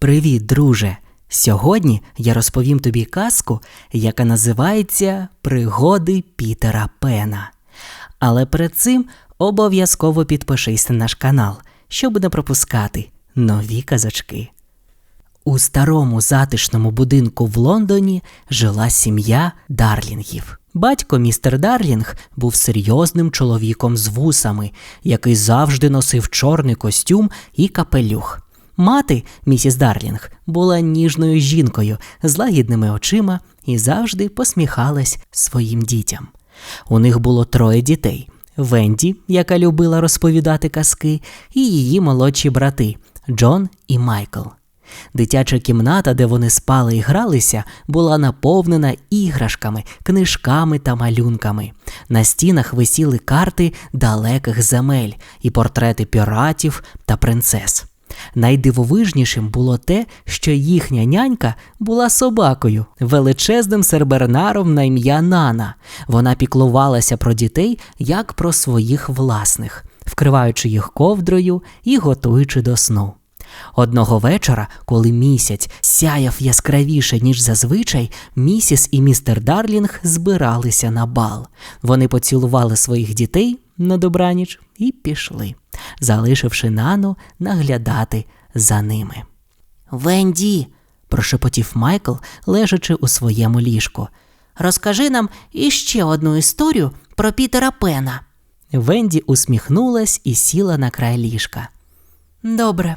Привіт, друже! Сьогодні я розповім тобі казку, яка називається Пригоди Пітера Пена. Але перед цим обов'язково підпишись на наш канал, щоб не пропускати нові казочки. У старому затишному будинку в Лондоні жила сім'я Дарлінгів. Батько містер Дарлінг був серйозним чоловіком з вусами, який завжди носив чорний костюм і капелюх. Мати, місіс Дарлінг, була ніжною жінкою з лагідними очима і завжди посміхалась своїм дітям. У них було троє дітей: Венді, яка любила розповідати казки, і її молодші брати Джон і Майкл. Дитяча кімната, де вони спали і гралися, була наповнена іграшками, книжками та малюнками. На стінах висіли карти далеких земель і портрети піратів та принцес. Найдивовижнішим було те, що їхня нянька була собакою, величезним сербернаром на ім'я Нана. Вона піклувалася про дітей як про своїх власних, вкриваючи їх ковдрою і готуючи до сну. Одного вечора, коли місяць сяяв яскравіше, ніж зазвичай, місіс і містер Дарлінг збиралися на бал. Вони поцілували своїх дітей на добраніч і пішли, залишивши нану наглядати за ними. Венді, прошепотів Майкл, лежачи у своєму ліжку. Розкажи нам іще одну історію про Пітера Пена. Венді усміхнулась і сіла на край ліжка. Добре.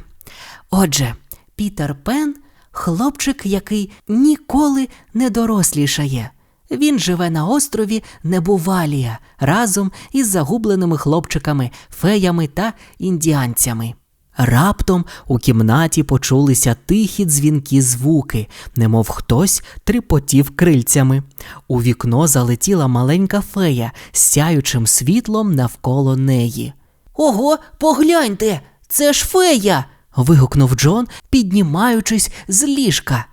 Отже, Пітер Пен хлопчик, який ніколи не дорослішає. Він живе на острові Небувалія разом із загубленими хлопчиками, феями та індіанцями. Раптом у кімнаті почулися тихі дзвінкі звуки, немов хтось трипотів крильцями. У вікно залетіла маленька фея з сяючим світлом навколо неї. Ого, погляньте, це ж фея. вигукнув Джон, піднімаючись з ліжка.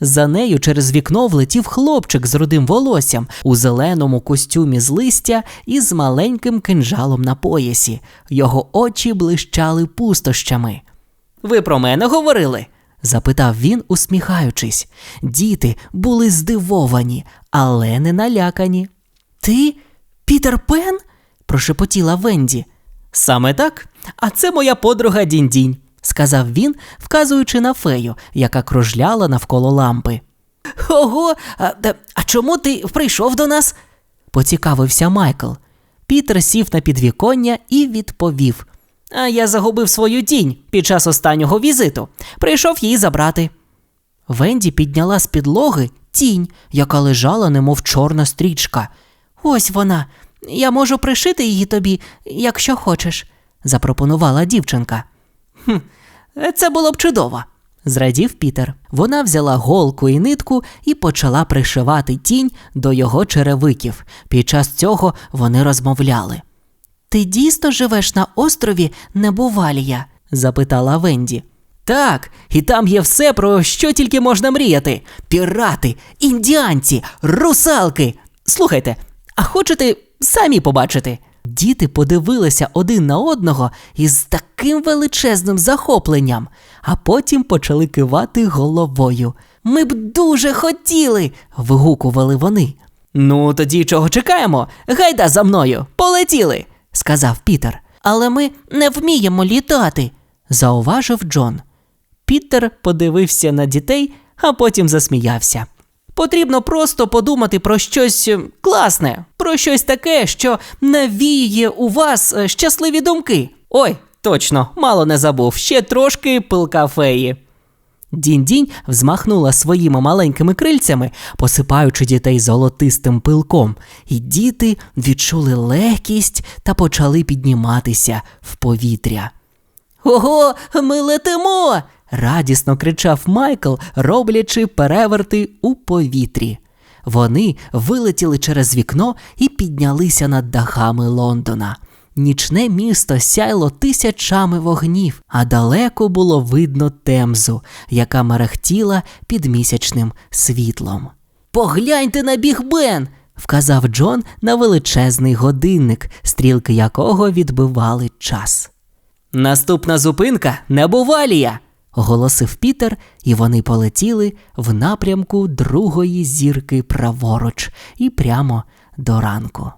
За нею через вікно влетів хлопчик з рудим волоссям у зеленому костюмі з листя і з маленьким кинжалом на поясі. Його очі блищали пустощами. Ви про мене говорили? запитав він, усміхаючись. Діти були здивовані, але не налякані. Ти, Пітер Пен? прошепотіла Венді. Саме так, а це моя подруга Дінь-Дінь сказав він, вказуючи на фею, яка кружляла навколо лампи. Ого, а, а чому ти прийшов до нас? поцікавився Майкл. Пітер сів на підвіконня і відповів. А я загубив свою тінь під час останнього візиту. Прийшов її забрати. Венді підняла з підлоги тінь, яка лежала, немов чорна стрічка. Ось вона. Я можу пришити її тобі, якщо хочеш, запропонувала дівчинка. «Хм, Це було б чудово, зрадів Пітер. Вона взяла голку і нитку і почала пришивати тінь до його черевиків. Під час цього вони розмовляли. Ти дійсно живеш на острові Небувалія? запитала Венді. Так, і там є все, про що тільки можна мріяти: пірати, індіанці, русалки. Слухайте, а хочете самі побачити? Діти подивилися один на одного із таким величезним захопленням, а потім почали кивати головою. Ми б дуже хотіли. вигукували вони. Ну, тоді чого чекаємо? Гайда за мною, полетіли, сказав Пітер. Але ми не вміємо літати, зауважив Джон. Пітер подивився на дітей, а потім засміявся. Потрібно просто подумати про щось е, класне, про щось таке, що навіє у вас е, щасливі думки. Ой, точно, мало не забув, ще трошки пилка феї. Дінь-дінь взмахнула своїми маленькими крильцями, посипаючи дітей золотистим пилком, і діти відчули легкість та почали підніматися в повітря. Ого, ми летимо! Радісно кричав Майкл, роблячи переверти у повітрі. Вони вилетіли через вікно і піднялися над дахами Лондона. Нічне місто сяйло тисячами вогнів, а далеко було видно темзу, яка мерехтіла під місячним світлом. Погляньте на біг Бен! вказав Джон на величезний годинник, стрілки якого відбивали час. Наступна зупинка небувалія, оголосив Пітер, і вони полетіли в напрямку другої зірки праворуч і прямо до ранку.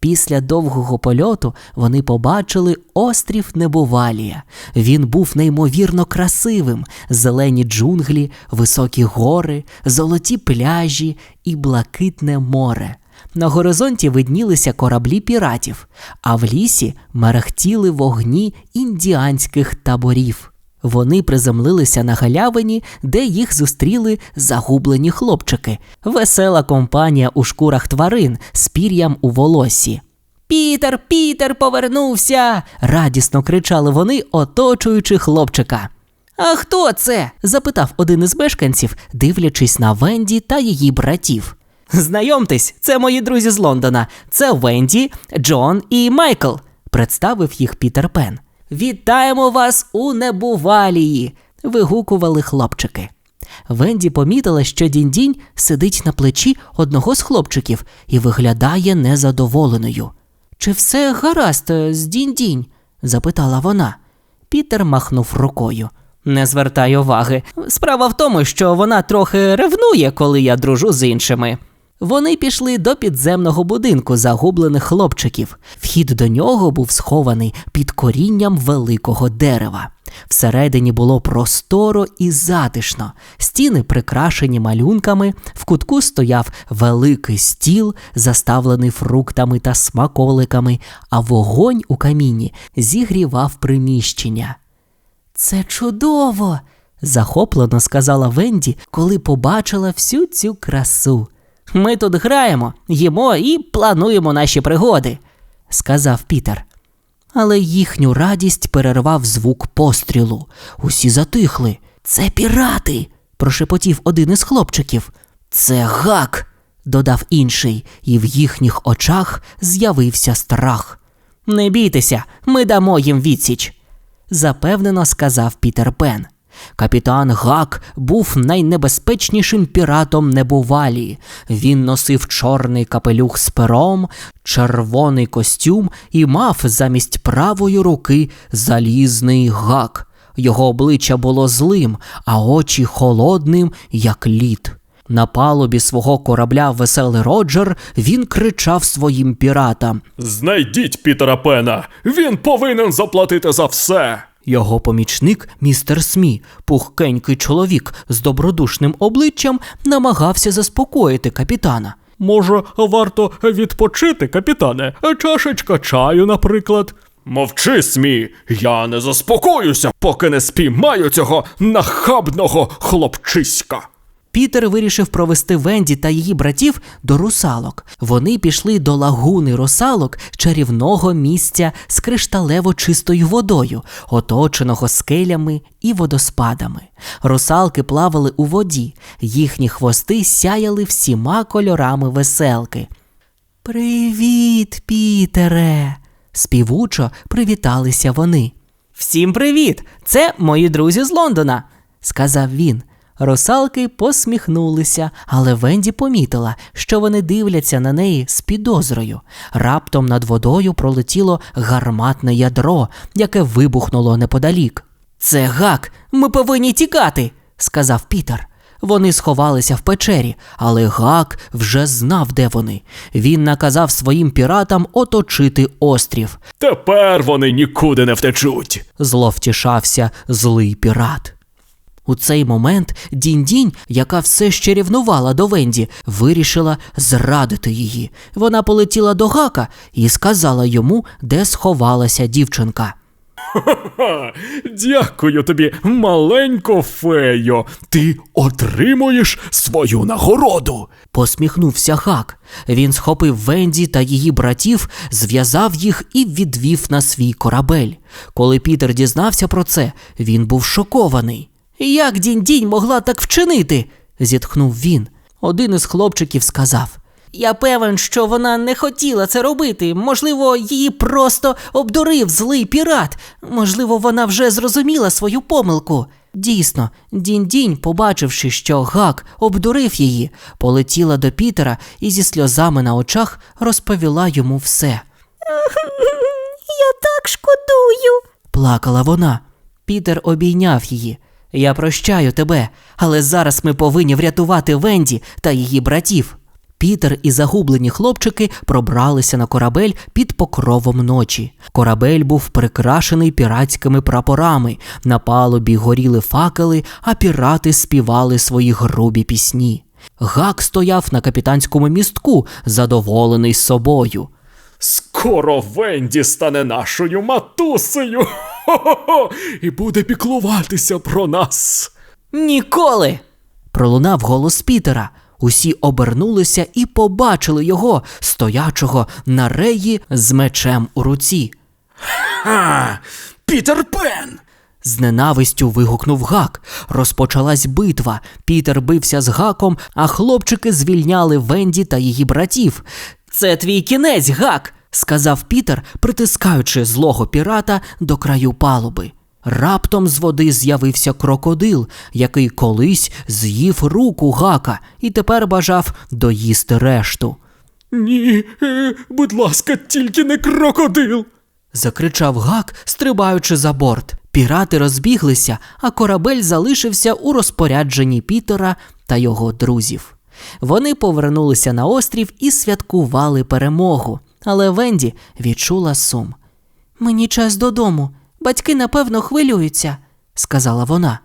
Після довгого польоту вони побачили острів Небувалія. Він був неймовірно красивим: зелені джунглі, високі гори, золоті пляжі і блакитне море. На горизонті виднілися кораблі піратів, а в лісі мерехтіли вогні індіанських таборів. Вони приземлилися на галявині, де їх зустріли загублені хлопчики, весела компанія у шкурах тварин з пір'ям у волосі. Пітер, Пітер повернувся. радісно кричали вони, оточуючи хлопчика. А хто це? запитав один із мешканців, дивлячись на Венді та її братів. Знайомтесь, це мої друзі з Лондона. Це Венді, Джон і Майкл, представив їх Пітер Пен. Вітаємо вас у небувалії. вигукували хлопчики. Венді помітила, що дінь-дінь сидить на плечі одного з хлопчиків і виглядає незадоволеною. Чи все гаразд з дінь-дінь? запитала вона. Пітер махнув рукою. Не звертай уваги. Справа в тому, що вона трохи ревнує, коли я дружу з іншими. Вони пішли до підземного будинку загублених хлопчиків. Вхід до нього був схований під корінням великого дерева. Всередині було просторо і затишно, стіни прикрашені малюнками, в кутку стояв великий стіл, заставлений фруктами та смаколиками, а вогонь у каміні зігрівав приміщення. Це чудово! захоплено сказала Венді, коли побачила всю цю красу. Ми тут граємо, їмо і плануємо наші пригоди, сказав Пітер. Але їхню радість перервав звук пострілу. Усі затихли. Це пірати, прошепотів один із хлопчиків. Це гак, додав інший, і в їхніх очах з'явився страх. Не бійтеся, ми дамо їм відсіч, запевнено сказав Пітер Пен. Капітан Гак був найнебезпечнішим піратом небувалі. Він носив чорний капелюх з пером, червоний костюм і мав замість правої руки залізний гак. Його обличчя було злим, а очі холодним, як лід. На палубі свого корабля Веселий Роджер він кричав своїм піратам Знайдіть Пітера Пена! Він повинен заплатити за все. Його помічник, містер Смі, пухкенький чоловік з добродушним обличчям, намагався заспокоїти капітана. Може, варто відпочити, капітане? Чашечка чаю, наприклад. Мовчи, Смі, я не заспокоюся, поки не спіймаю цього нахабного хлопчиська. Пітер вирішив провести Венді та її братів до русалок. Вони пішли до лагуни русалок чарівного місця з кришталево чистою водою, оточеного скелями і водоспадами. Русалки плавали у воді, їхні хвости сяяли всіма кольорами веселки. Привіт, Пітере! співучо привіталися вони. Всім привіт! Це мої друзі з Лондона, сказав він. Русалки посміхнулися, але Венді помітила, що вони дивляться на неї з підозрою. Раптом над водою пролетіло гарматне ядро, яке вибухнуло неподалік. Це гак, ми повинні тікати, сказав Пітер. Вони сховалися в печері, але гак вже знав, де вони. Він наказав своїм піратам оточити острів. Тепер вони нікуди не втечуть. Зло втішався злий пірат. У цей момент Дінь-Дінь, яка все ще рівнувала до Венді, вирішила зрадити її. Вона полетіла до гака і сказала йому, де сховалася дівчинка. Ха-ха! дякую тобі, маленько феyo. Ти отримуєш свою нагороду. Посміхнувся гак. Він схопив Венді та її братів, зв'язав їх і відвів на свій корабель. Коли Пітер дізнався про це, він був шокований. Як дінь-дінь могла так вчинити? зітхнув він. Один із хлопчиків сказав. Я певен, що вона не хотіла це робити. Можливо, її просто обдурив злий пірат. Можливо, вона вже зрозуміла свою помилку. Дійсно, дінь-дінь, побачивши, що гак обдурив її, полетіла до Пітера і зі сльозами на очах розповіла йому все. Я так шкодую. Плакала вона. Пітер обійняв її. Я прощаю тебе, але зараз ми повинні врятувати Венді та її братів. Пітер і загублені хлопчики пробралися на корабель під покровом ночі. Корабель був прикрашений піратськими прапорами, на палубі горіли факели, а пірати співали свої грубі пісні. Гак стояв на капітанському містку, задоволений собою. Скоро Венді стане нашою матусею. Хо-хо-хо, і буде піклуватися про нас. Ніколи. пролунав голос Пітера. Усі обернулися і побачили його, стоячого на реї з мечем у руці. А, Пітер Пен! З ненавистю вигукнув гак. Розпочалась битва. Пітер бився з гаком, а хлопчики звільняли Венді та її братів. Це твій кінець, гак, сказав Пітер, притискаючи злого пірата до краю палуби. Раптом з води з'явився крокодил, який колись з'їв руку гака і тепер бажав доїсти решту. Ні, е, будь ласка, тільки не крокодил. закричав гак, стрибаючи за борт. Пірати розбіглися, а корабель залишився у розпорядженні Пітера та його друзів. Вони повернулися на острів і святкували перемогу, але Венді відчула сум. Мені час додому. Батьки, напевно, хвилюються, сказала вона.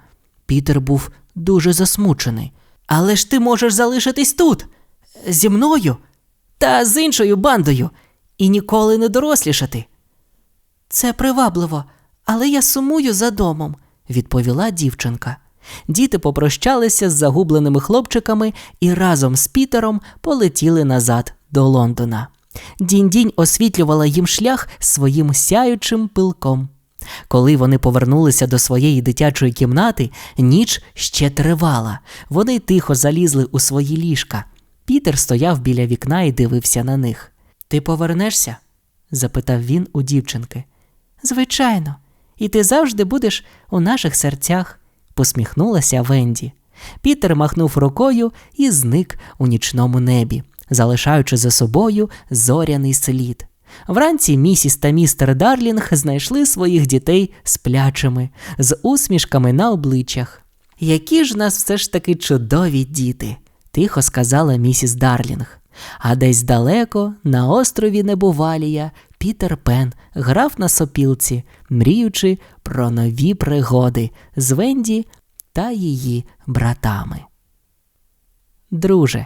Пітер був дуже засмучений. Але ж ти можеш залишитись тут, зі мною та з іншою бандою, і ніколи не дорослішати. Це привабливо, але я сумую за домом, відповіла дівчинка. Діти попрощалися з загубленими хлопчиками і разом з Пітером полетіли назад до Лондона. Дінь-дінь освітлювала їм шлях своїм сяючим пилком. Коли вони повернулися до своєї дитячої кімнати, ніч ще тривала. Вони тихо залізли у свої ліжка. Пітер стояв біля вікна і дивився на них. Ти повернешся? запитав він у дівчинки. Звичайно, і ти завжди будеш у наших серцях, посміхнулася Венді. Пітер махнув рукою і зник у нічному небі, залишаючи за собою зоряний слід. Вранці місіс та містер Дарлінг знайшли своїх дітей сплячими, з усмішками на обличчях. Які ж нас все ж таки чудові діти, тихо сказала місіс Дарлінг. А десь далеко, на острові Небувалія, Пітер Пен грав на сопілці, мріючи про нові пригоди з Венді та її братами. Друже,